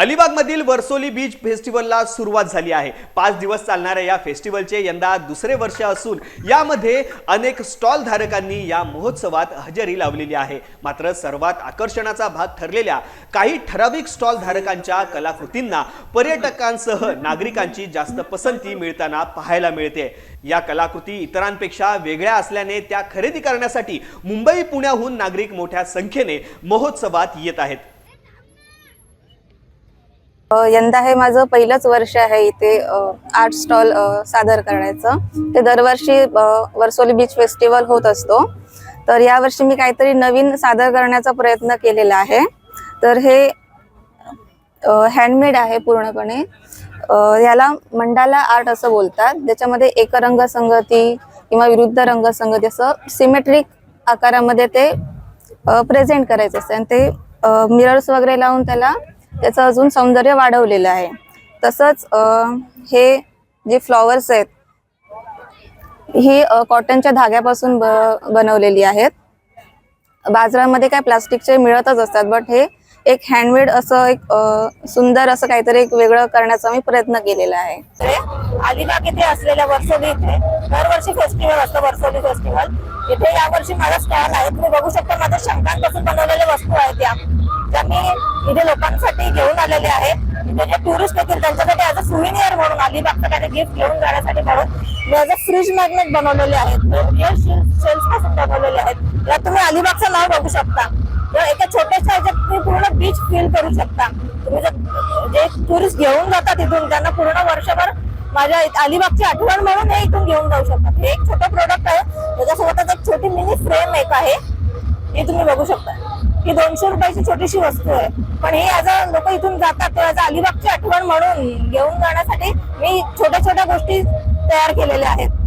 अलिबागमधील Varsoli beach फेस्टिवलला सुरुवात झाली आहे. पाच दिवस चालणाऱ्या या फेस्टिवलचे यंदा दुसरे वर्ष असून यामध्ये अनेक स्टॉल धारकांनी या महोत्सवात हजेरी लावलेली आहे. मात्र सर्वात आकर्षणाचा भाग ठरलेल्या काही ठराविक स्टॉल धारकांच्या कलाकृतींना पर्यटकांसह नागरिकांची जास्त पसंती मिळताना पाहायला मिळते. या कलाकृती इतरांपेक्षा वेगळ्या असल्याने त्या खरेदी करण्यासाठी मुंबई पुण्याहून नागरिक मोठ्या संख्येने महोत्सवात येत आहेत. यंदा हे माझं पहिलंच वर्ष आहे इथे आर्ट स्टॉल सादर करण्याचं. ते दरवर्षी वर्सोली बीच फेस्टिवल होत असतो. तर यावर्षी मी काहीतरी नवीन सादर करण्याचा प्रयत्न केलेला आहे. तर हे हँडमेड आहे पूर्णपणे. याला मंडाला आर्ट असं बोलतात. ज्याच्यामध्ये एकरंग संगती किंवा विरुद्ध रंगसंगती असं सिमेट्रिक आकारामध्ये ते प्रेझेंट करायचं असतं. आणि ते मिरर्स वगैरे लावून त्याला त्याचं अजून सौंदर्य वाढवलेलं आहे. तसंच हे जे फ्लॉवर्स आहेत ही कॉटनच्या धाग्यापासून ब बनवलेली आहेत. बाजारामध्ये काय प्लास्टिकचे मिळतच असतात बट हे एक हँडमेड असं एक सुंदर असं काहीतरी एक वेगळं करण्याचा मी प्रयत्न केलेला आहे. अलिबाग इथे असलेल्या वर्सोली इथे दरवर्षी फेस्टिवल असतं वर्सोली फेस्टिवल इथे यावर्षी माझा स्टॉल आहे. तुम्ही बघू शकता माझ्या शंकांपासून बनवलेल्या वस्तू आहेत त्या ज्या मी इथे लोकांना आहे जे टुरिस्ट येतील त्यांच्यासाठी ऍज अ सुविनियर म्हणून अलिबागचं काही गिफ्ट घेऊन जाण्यासाठी म्हणून. मी ऍज अ फ्रीज मॅग्नेट बनवलेले आहेत शेल्सपासून बनवलेले आहेत. यात तुम्ही अलिबागचं नाव बघू शकता. एका छोट्याशा ह्याच्यात तुम्ही पूर्ण बीच फील करू शकता. तुम्ही जर जे टुरिस्ट घेऊन जातात इथून त्यांना पूर्ण वर्षभर माझ्या अलिबागची आठवण म्हणून हे इथून घेऊन जाऊ शकतात. हे एक छोटं प्रोडक्ट आहे. त्याच्यासोबतच एक छोटी मिनी फ्रेम एक आहे. हे तुम्ही बघू शकता. ही दोनशे रुपयाची छोटीशी वस्तू आहे पण हे आज लोक इथून जातात तर अलिबागची आठवण म्हणून घेऊन जाण्यासाठी मी छोट्या छोट्या गोष्टी तयार केलेल्या आहेत